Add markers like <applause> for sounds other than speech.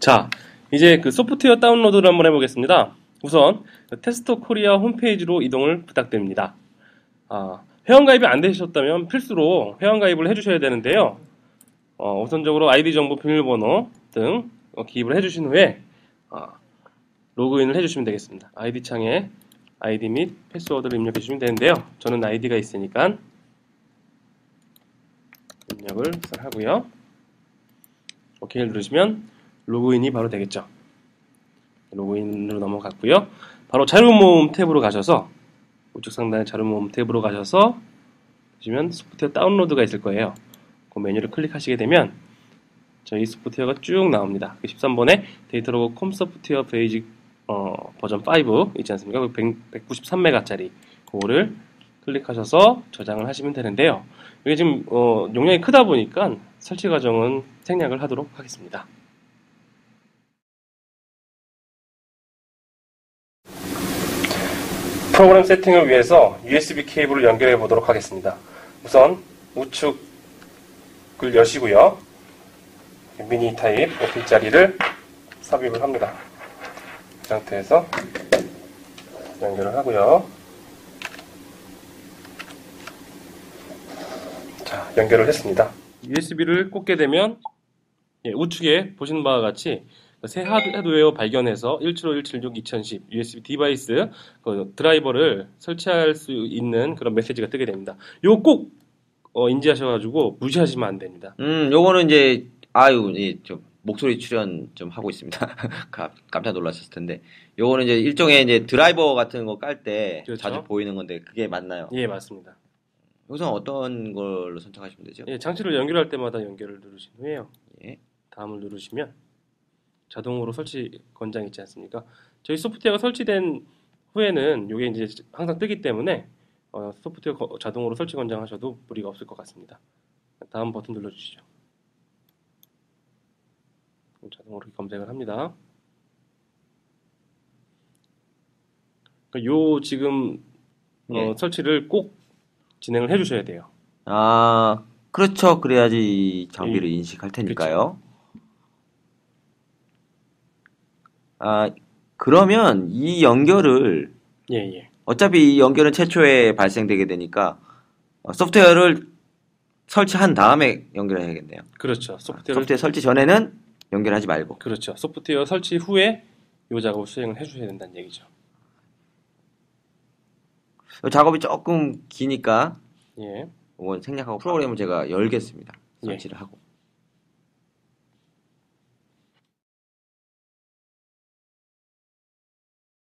자, 이제 그 소프트웨어 다운로드를 한번 해보겠습니다. 우선 그 테스터 코리아 홈페이지로 이동을 부탁드립니다. 아, 회원가입이 안 되셨다면 필수로 회원가입을 해주셔야 되는데요. 어, 우선적으로 아이디 정보, 비밀번호 등 어, 기입을 해주신 후에 아, 로그인을 해주시면 되겠습니다. 아이디 창에 아이디 및 패스워드를 입력해 주시면 되는데요. 저는 아이디가 있으니까 입력을 하고요. 오케이를 누르시면 로그인이 바로 되겠죠. 로그인으로 넘어갔고요. 바로 자료모음 탭으로 가셔서 우측 상단의 자료모음 탭으로 가셔서 보시면 소프트웨어 다운로드가 있을 거예요. 그 메뉴를 클릭하시게 되면 저희 소프트웨어가 쭉 나옵니다. 13번에 데이터로그 콤 소프트웨어 베이직 어, 버전 5 있지 않습니까? 193메가짜리 그거를 클릭하셔서 저장을 하시면 되는데요. 이게 지금 어, 용량이 크다 보니까 설치 과정은 생략을 하도록 하겠습니다. 프로그램 세팅을 위해서 USB 케이블을 연결해 보도록 하겠습니다. 우선 우측을 여시고요. 미니 타입 5핀짜리를 삽입을 합니다. 이 상태에서 연결을 하고요. 자, 연결을 했습니다. USB를 꽂게 되면 예, 우측에 보시는 바와 같이 새 하드웨어 발견해서 175176-2010 USB 디바이스 그 드라이버를 설치할 수 있는 그런 메시지가 뜨게 됩니다. 요거 꼭 어, 인지하셔가지고 무시하시면 안 됩니다. 음, 요거는 이제 아유, 이, 좀 목소리 출연 좀 하고 있습니다. <laughs> 감- 깜짝 놀라셨을 텐데. 요거는 이제 일종의 이제 드라이버 같은 거 깔때 그렇죠. 자주 보이는 건데 그게 맞나요? 예, 맞습니다. 여기서 어떤 걸로 선택하시면 되죠? 예, 장치를 연결할 때마다 연결을 누르신 후에요. 예. 다음을 누르시면 자동으로 설치 권장 있지 않습니까? 저희 소프트웨어가 설치된 후에는 이게 이제 항상 뜨기 때문에 어, 소프트웨어 거- 자동으로 설치 권장하셔도 무리가 없을 것 같습니다. 다음 버튼 눌러주시죠. 자동으로 검색을 합니다. 그러니까 요 지금 어, 예. 설치를 꼭 진행을 해주셔야 돼요. 아, 그렇죠. 그래야지 이 장비를 예. 인식할 테니까요. 아, 그러면 이 연결을 예, 예. 어차피 이 연결은 최초에 발생되게 되니까 어, 소프트웨어를 설치한 다음에 연결해야겠네요. 그렇죠. 소프트웨어를 소프트웨어 설치 전에는 연결하지 말고. 그렇죠. 소프트웨어 설치 후에 이 작업을 수행을 해주셔야 된다는 얘기죠. 이 작업이 조금 기니까 예. 이건 생략하고 프로그램을 제가 열겠습니다. 예. 설치를 하고.